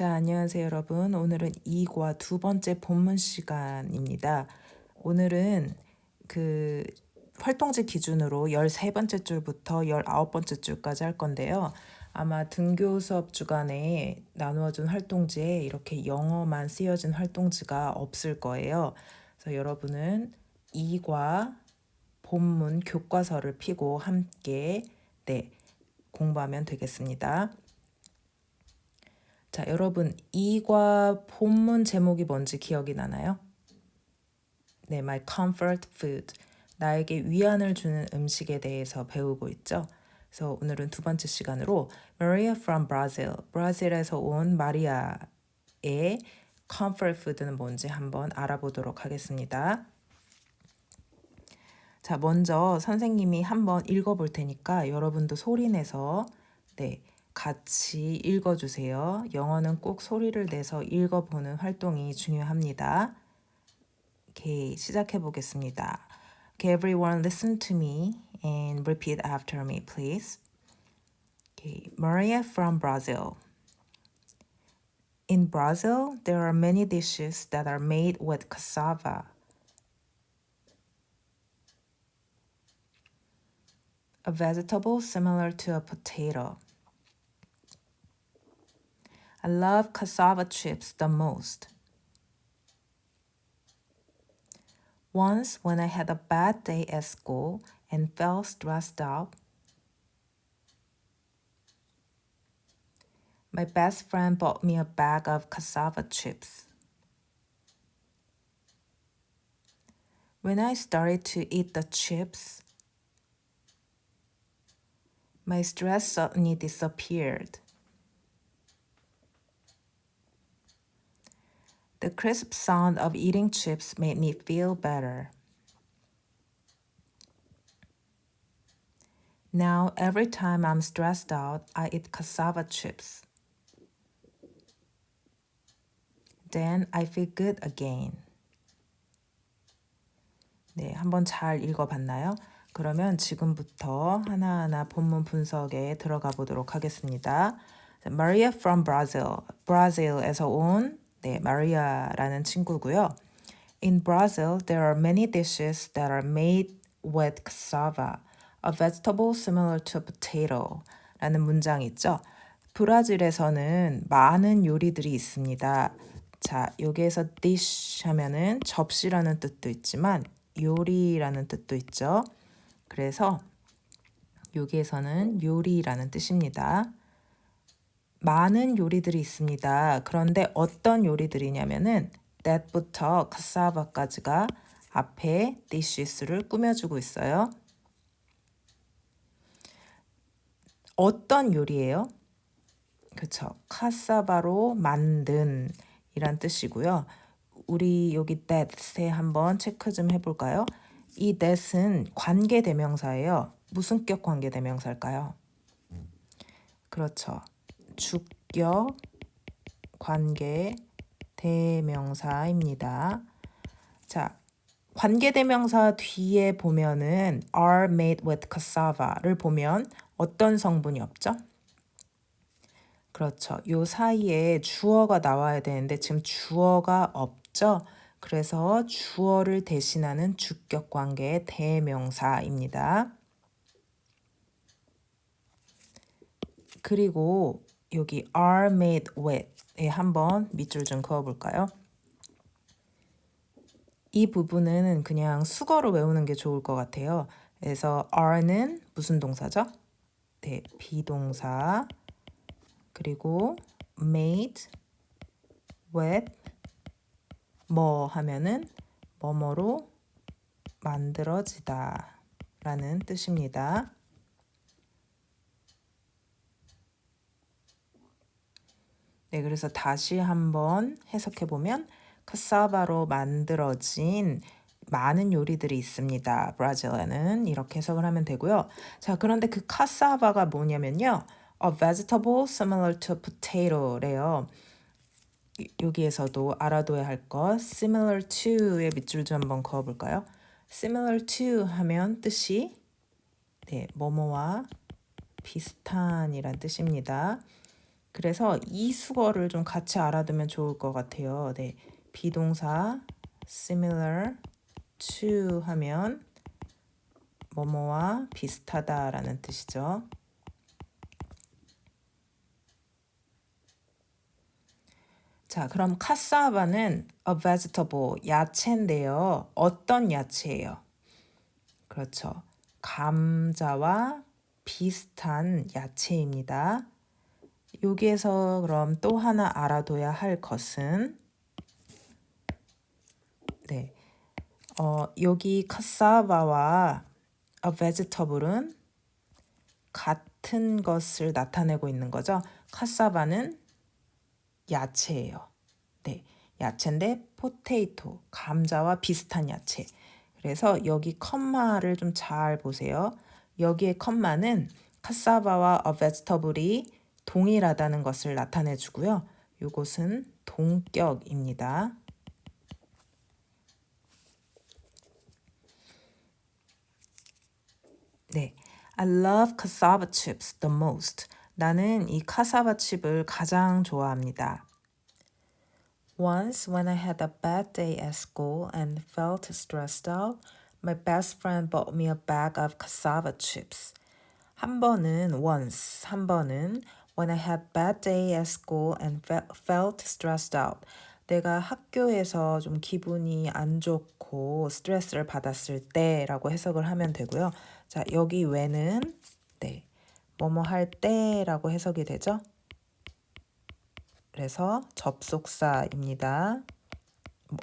자, 안녕하세요, 여러분. 오늘은 2과 두 번째 본문 시간입니다. 오늘은 그 활동지 기준으로 13번째 줄부터 19번째 줄까지 할 건데요. 아마 등교 수업 주간에 나누어준 활동지에 이렇게 영어만 쓰여진 활동지가 없을 거예요. 그래서 여러분은 2과 본문 교과서를 피고 함께 네, 공부하면 되겠습니다. 자, 여러분, 이과 본문 제목이 뭔지 기억이 나나요? 네, My Comfort Food. 나에게 위안을 주는 음식에 대해서 배우고 있죠. 그래서 오늘은 두 번째 시간으로 Maria from Brazil, 브라질에서 온 마리아의 comfort food는 뭔지 한번 알아보도록 하겠습니다. 자, 먼저 선생님이 한번 읽어볼 테니까 여러분도 소리내서 네, 같이 읽어주세요. 영어는 꼭 소리를 내서 읽어보는 활동이 중요합니다. 오케이, 시작해 보겠습니다. Okay, everyone listen to me and repeat after me, please. Okay, Maria from Brazil. In Brazil, there are many dishes that are made with cassava. A vegetable similar to a potato. I love cassava chips the most. Once, when I had a bad day at school and felt stressed out, my best friend bought me a bag of cassava chips. When I started to eat the chips, my stress suddenly disappeared. The crisp sound of eating chips made me feel better. Now, every time I'm stressed out, I eat cassava chips. Then I feel good again. 네, 한번 잘 읽어봤나요? 그러면 지금부터 하나하나 본문 분석에 들어가 보도록 하겠습니다. Maria from Brazil, 브라질에서 온 네, 마리아라는 친구고요. In Brazil, there are many dishes that are made with cassava, a vegetable similar to potato. 라는 문장이 있죠. 브라질에서는 많은 요리들이 있습니다. 자, 여기에서 dish 하면은 접시라는 뜻도 있지만 요리라는 뜻도 있죠. 그래서 여기에서는 요리라는 뜻입니다. 많은 요리들이 있습니다. 그런데 어떤 요리들이냐면은 that부터 cassava까지가 앞에 dishes를 꾸며주고 있어요. 어떤 요리예요? 그쵸. 카사바로 만든 이란 뜻이고요. 우리 여기 that에 한번 체크 좀 해볼까요? 이 that은 관계 대명사예요. 무슨 격 관계 대명사일까요? 그렇죠. 주격 관계 대명사입니다. 자, 관계 대명사 뒤에 보면은 are made with cassava를 보면 어떤 성분이 없죠? 그렇죠. 요 사이에 주어가 나와야 되는데 지금 주어가 없죠. 그래서 주어를 대신하는 주격 관계의 대명사입니다. 그리고 여기 are made with에 한번 밑줄 좀 그어볼까요? 이 부분은 그냥 수거로 외우는 게 좋을 것 같아요. 그래서 are는 무슨 동사죠? 네, 비동사. 그리고 made with 뭐 하면은 뭐뭐로 만들어지다 라는 뜻입니다. 네, 그래서 다시 한번 해석해 보면 카사바로 만들어진 많은 요리들이 있습니다. 브라질에는 이렇게 해석을 하면 되고요. 자, 그런데 그 카사바가 뭐냐면요. A vegetable similar to potato래요. 여기에서도 알아둬야 할 것 similar to의 밑줄 좀 한번 그어 볼까요? similar to 하면 뜻이 네, 뭐뭐와 비슷한이란 뜻입니다. 그래서 이 수거를 좀 같이 알아두면 좋을 것 같아요. 네. 비동사 similar to 하면 뭐뭐와 비슷하다라는 뜻이죠. 자, 그럼 카사바는 a vegetable, 야채인데요. 어떤 야채예요? 그렇죠. 감자와 비슷한 야채입니다. 여기에서 그럼 또 하나 알아둬야 할 것은 네. 어, 여기 카사바와 a vegetable은 같은 것을 나타내고 있는 거죠. 카사바는 야채예요. 네. 야채인데 포테이토, 감자와 비슷한 야채. 그래서 여기 컴마를 좀 잘 보세요. 여기에 컴마는 카사바와 a vegetable이 동일하다는 것을 나타내 주고요. 이것은 동격입니다. 네. I love cassava chips the most. 나는 이 카사바 칩을 가장 좋아합니다. Once when I had a bad day at school and felt stressed out, my best friend bought me a bag of cassava chips. 한 번은 once, 한 번은 when I had bad day at school and fe- felt stressed out. 내가 학교에서 좀 기분이 안 좋고 스트레스를 받았을 때라고 해석을 하면 되고요. 자, 여기 when은 네. 뭐뭐 할 때라고 해석이 되죠. 그래서 접속사입니다.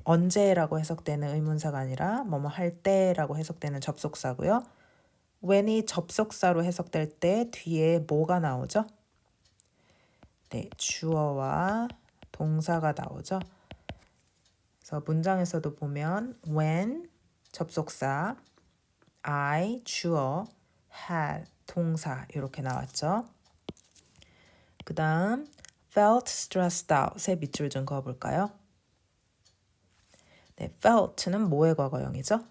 언제라고 해석되는 의문사가 아니라 뭐뭐 할 때라고 해석되는 접속사고요. when이 접속사로 해석될 때 뒤에 뭐가 나오죠? 네, 주어와 동사가 나오죠. 그래서 문장에서도 보면 when 접속사, I 주어, had 동사 이렇게 나왔죠. 그 다음 felt stressed out의 밑줄 좀 그어볼까요? 네, felt는 뭐의 과거형이죠?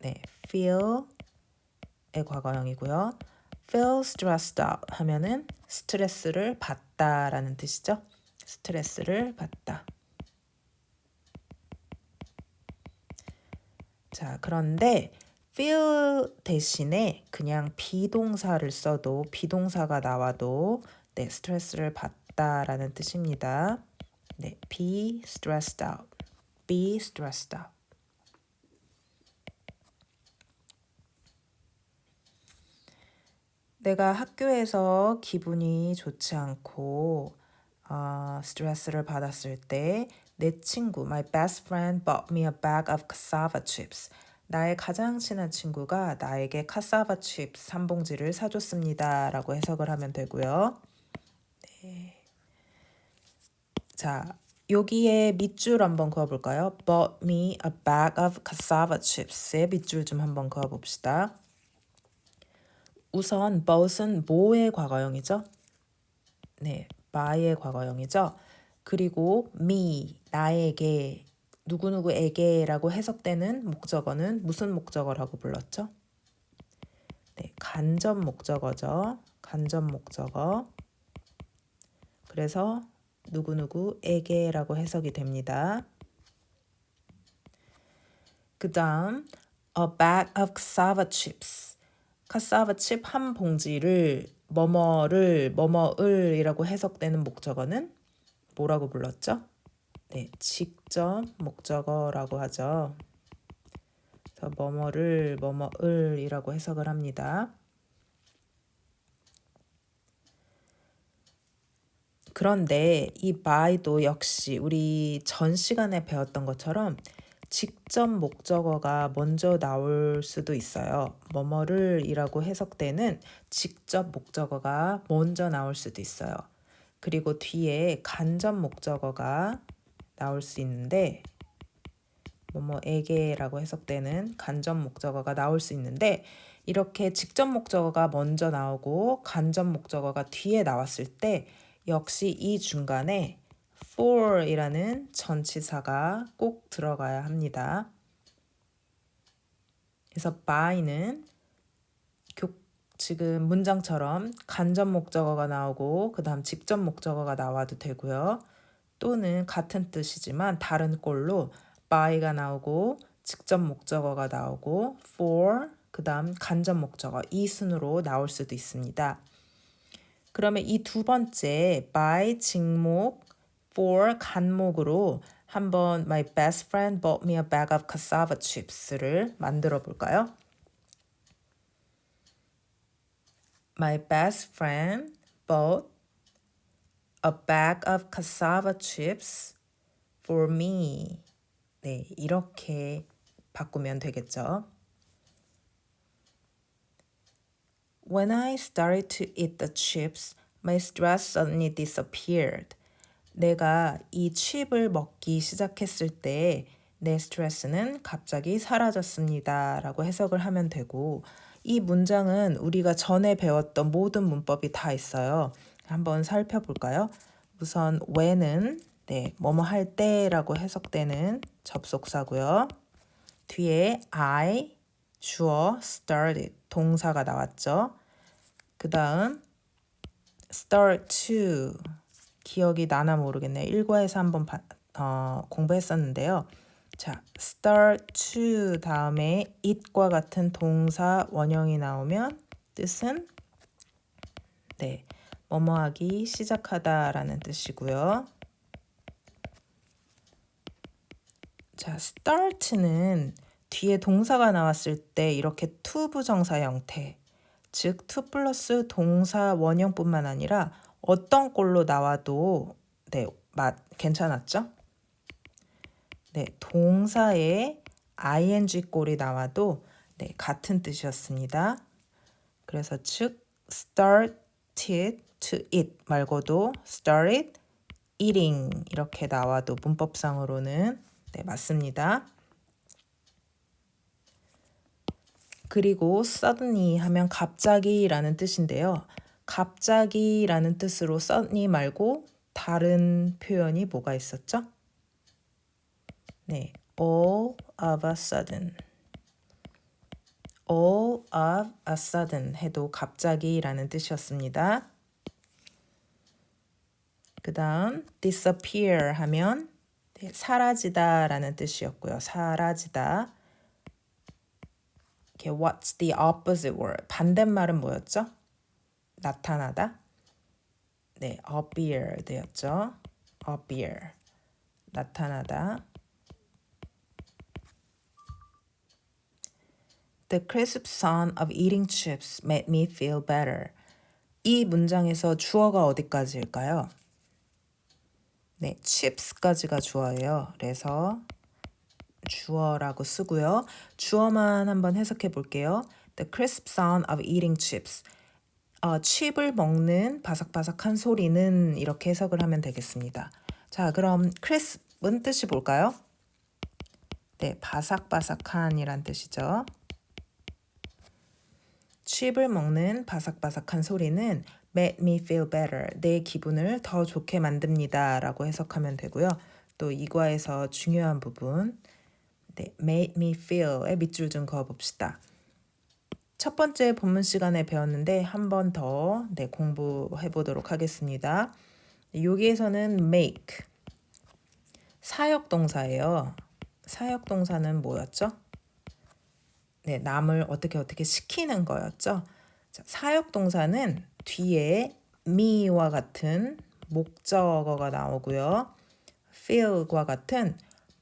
네, feel의 과거형이고요. Feel stressed out 하면은 스트레스를 받다라는 뜻이죠. 스트레스를 받다. 자, 그런데 feel 대신에 그냥 비동사를 써도 비동사가 나와도 네, 스트레스를 받다라는 뜻입니다. 네, be stressed out. be stressed out. 내가 학교에서 기분이 좋지 않고 어, 스트레스를 받았을 때 내 친구, my best friend bought me a bag of cassava chips. 나의 가장 친한 친구가 나에게 카사바 칩스 한 봉지를 사줬습니다. 라고 해석을 하면 되고요. 네. 자, 여기에 밑줄 한번 그어볼까요? Bought me a bag of cassava chips의 밑줄 좀 한번 그어봅시다. 우선 bought은 뭐의 과거형이죠? 네, by의 과거형이죠. 그리고 me, 나에게, 누구누구에게라고 해석되는 목적어는 무슨 목적어라고 불렀죠? 네, 간접 목적어죠. 간접 목적어. 그래서 누구누구에게라고 해석이 됩니다. 그 다음 a bag of cassava chips. 카사바 칩 한 봉지를 뭐뭐를 뭐뭐을이라고 해석되는 목적어는 뭐라고 불렀죠? 네, 직접 목적어라고 하죠. 그래서 뭐뭐를 뭐뭐을이라고 해석을 합니다. 그런데 이 by도 역시 우리 전 시간에 배웠던 것처럼 직접 목적어가 먼저 나올 수도 있어요. 뭐뭐를 이라고 해석되는 직접 목적어가 먼저 나올 수도 있어요. 그리고 뒤에 간접 목적어가 나올 수 있는데 뭐뭐에게라고 해석되는 간접 목적어가 나올 수 있는데 이렇게 직접 목적어가 먼저 나오고 간접 목적어가 뒤에 나왔을 때 역시 이 중간에 for이라는 전치사가 꼭 들어가야 합니다. 그래서 by는 지금 문장처럼 간접 목적어가 나오고 그 다음 직접 목적어가 나와도 되고요. 또는 같은 뜻이지만 다른 꼴로 by가 나오고 직접 목적어가 나오고 for 그 다음 간접 목적어 이 순으로 나올 수도 있습니다. 그러면 이 두 번째 by 직목 for 간목으로 한번 my best friend bought me a bag of cassava chips를 만들어 볼까요? My best friend bought a bag of cassava chips for me. 네, 이렇게 바꾸면 되겠죠. When I started to eat the chips, my stress suddenly disappeared. 내가 이 칩을 먹기 시작했을 때 내 스트레스는 갑자기 사라졌습니다. 라고 해석을 하면 되고, 이 문장은 우리가 전에 배웠던 모든 문법이 다 있어요. 한번 살펴볼까요? 우선 when은 네, 뭐뭐 할 때라고 해석되는 접속사고요. 뒤에 I 주어 started 동사가 나왔죠. 그 다음 start to 기억이 나나 모르겠네요. 1과에서 한번 바, 어, 공부했었는데요. 자, start to 다음에 it과 같은 동사 원형이 나오면 뜻은 네, 뭐뭐하기 시작하다라는 뜻이고요. 자, start는 뒤에 동사가 나왔을 때 이렇게 to 부정사 형태, 즉 to 플러스 동사 원형뿐만 아니라 어떤 꼴로 나와도 네, 맛 괜찮았죠? 네, 동사에 ing 꼴이 나와도 네, 같은 뜻이었습니다. 그래서 즉 started to eat 말고도 started eating 이렇게 나와도 문법상으로는 네, 맞습니다. 그리고 suddenly 하면 갑자기라는 뜻인데요. 갑자기라는 뜻으로 suddenly 말고 다른 표현이 뭐가 있었죠? 네, all of a sudden. all of a sudden 해도 갑자기라는 뜻이었습니다. 그 다음 disappear 하면 네, 사라지다 라는 뜻이었고요. 사라지다. 이렇게 what's the opposite word? 반대말은 뭐였죠? 나타나다. 네, appear 되었죠. appear. 나타나다. The crisp sound of eating chips made me feel better. 이 문장에서 주어가 어디까지일까요? 네, chips까지가 주어예요. 그래서 주어라고 쓰고요. 주어만 한번 해석해 볼게요. The crisp sound of eating chips. 어, 칩을 먹는 바삭바삭한 소리는 이렇게 해석을 하면 되겠습니다. 자, 그럼 crisp은 뜻이 뭘까요? 네, 바삭바삭한이란 뜻이죠. 칩을 먹는 바삭바삭한 소리는 made me feel better. 내 기분을 더 좋게 만듭니다. 라고 해석하면 되고요. 또 이과에서 중요한 부분, 네, made me feel에 밑줄 좀 그어봅시다. 첫 번째 본문 시간에 배웠는데 한 번 더 네, 공부해 보도록 하겠습니다. 여기에서는 make 사역 동사예요. 사역 동사는 뭐였죠? 네, 남을 어떻게 어떻게 시키는 거였죠. 자, 사역 동사는 뒤에 me와 같은 목적어가 나오고요. feel과 같은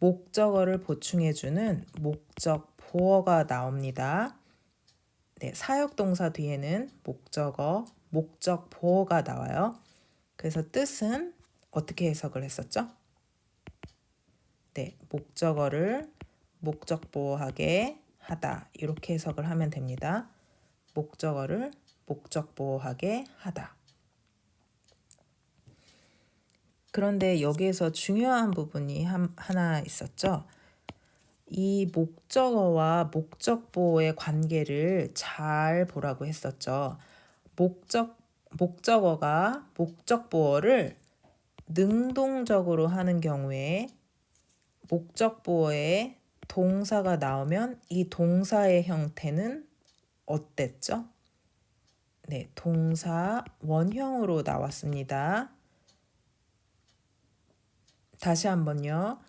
목적어를 보충해주는 목적 보어가 나옵니다. 네, 사역 동사 뒤에는 목적어, 목적 보어가 나와요. 그래서 뜻은 어떻게 해석을 했었죠? 네, 목적어를 목적 보호하게 하다. 이렇게 해석을 하면 됩니다. 목적어를 목적 보호하게 하다. 그런데 여기에서 중요한 부분이 한, 하나 있었죠. 이 목적어와 목적보의 관계를 잘 보라고 했었죠. 목적 목적어가 목적보어를 능동적으로 하는 경우에 목적보어에 동사가 나오면 이 동사의 형태는 어땠죠? 네, 동사 원형으로 나왔습니다. 다시 한번요.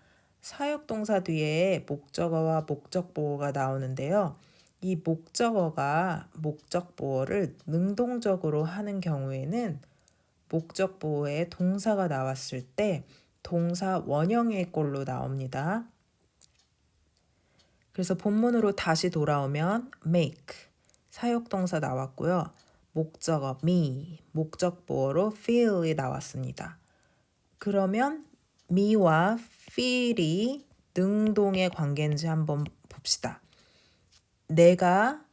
사역동사 뒤에 목적어와 목적보어가 나오는데요. 이 목적어가 목적보어를 능동적으로 하는 경우에는 목적보어에 동사가 나왔을 때 동사 원형의 꼴로 나옵니다. 그래서 본문으로 다시 돌아오면 make 사역동사 나왔고요. 목적어 me 목적보어로 feel이 나왔습니다. 그러면 me와 feel이 능동의 관계인지 한번 봅시다. 내가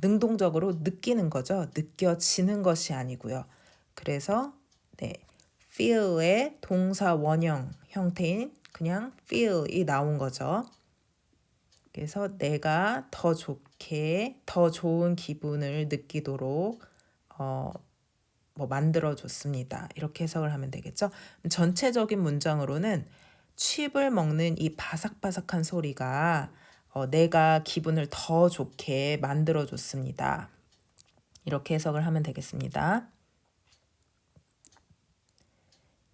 능동적으로 느끼는 거죠. 느껴지는 것이 아니고요. 그래서 네, feel의 동사 원형 형태인 그냥 feel이 나온 거죠. 그래서 내가 더 좋게 더 좋은 기분을 느끼도록 어, 뭐 만들어 줬습니다. 이렇게 해석을 하면 되겠죠. 전체적인 문장으로는 칩을 먹는 이 바삭바삭한 소리가 어, 내가 기분을 더 좋게 만들어 줬습니다. 이렇게 해석을 하면 되겠습니다.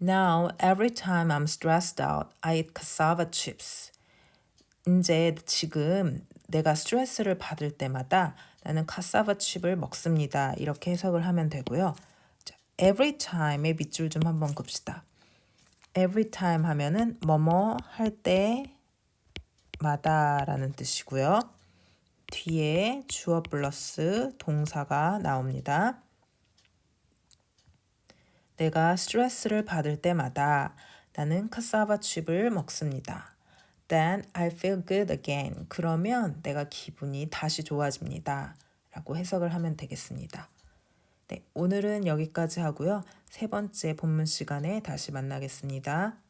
Now, every time I'm stressed out, I eat cassava chips. 이제 지금 내가 스트레스를 받을 때마다 나는 카사바 칩을 먹습니다. 이렇게 해석을 하면 되고요. 자, every time의 밑줄 좀 한번 긋시다. every time 하면은 뭐뭐 할 때마다라는 뜻이고요. 뒤에 주어 플러스 동사가 나옵니다. 내가 스트레스를 받을 때마다 나는 카사바 칩을 먹습니다. Then I feel good again. 그러면 내가 기분이 다시 좋아집니다. 라고 해석을 하면 되겠습니다. 네, 오늘은 여기까지 하고요. 세 번째 본문 시간에 다시 만나겠습니다.